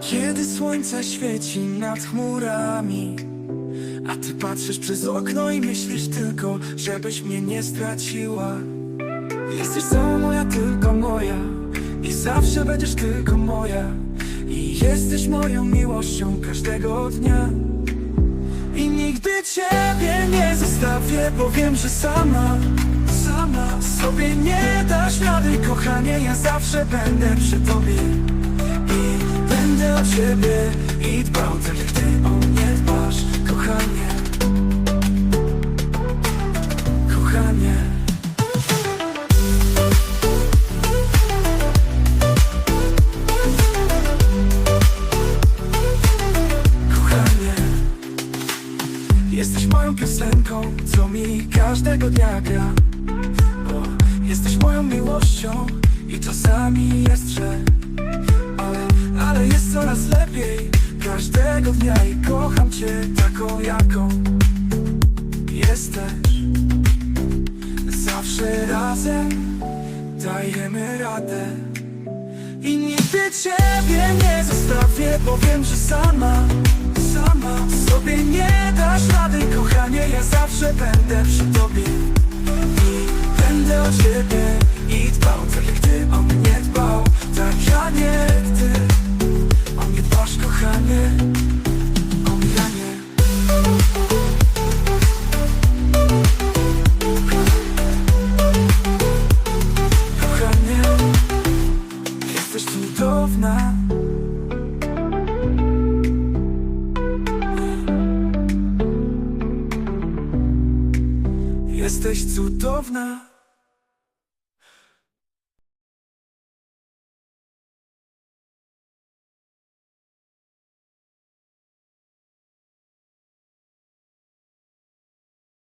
Kiedy słońce świeci nad chmurami A ty patrzysz przez okno i myślisz tylko Żebyś mnie nie straciła. Jesteś cała moja, tylko moja I zawsze będziesz tylko moja. I jesteś moją miłością każdego dnia. I nigdy ciebie nie zostawię Bo wiem, że sama, sama sobie nie dasz rady. Kochanie, ja zawsze będę przy tobie o ciebie i dbał tak jak ty o mnie dbasz. Kochanie Kochanie. Kochanie Jesteś moją piosenką, co mi każdego dnia gra. Bo jesteś moją miłością i czasami jest Każdego dnia i kocham cię taką jaką jesteś. Zawsze razem dajemy radę. I nigdy ciebie nie zostawię, bo wiem, że sama, sama sobie nie dasz rady. Kochanie, ja zawsze będę przy tobie I będę o ciebie cudowna Jesteś cudowna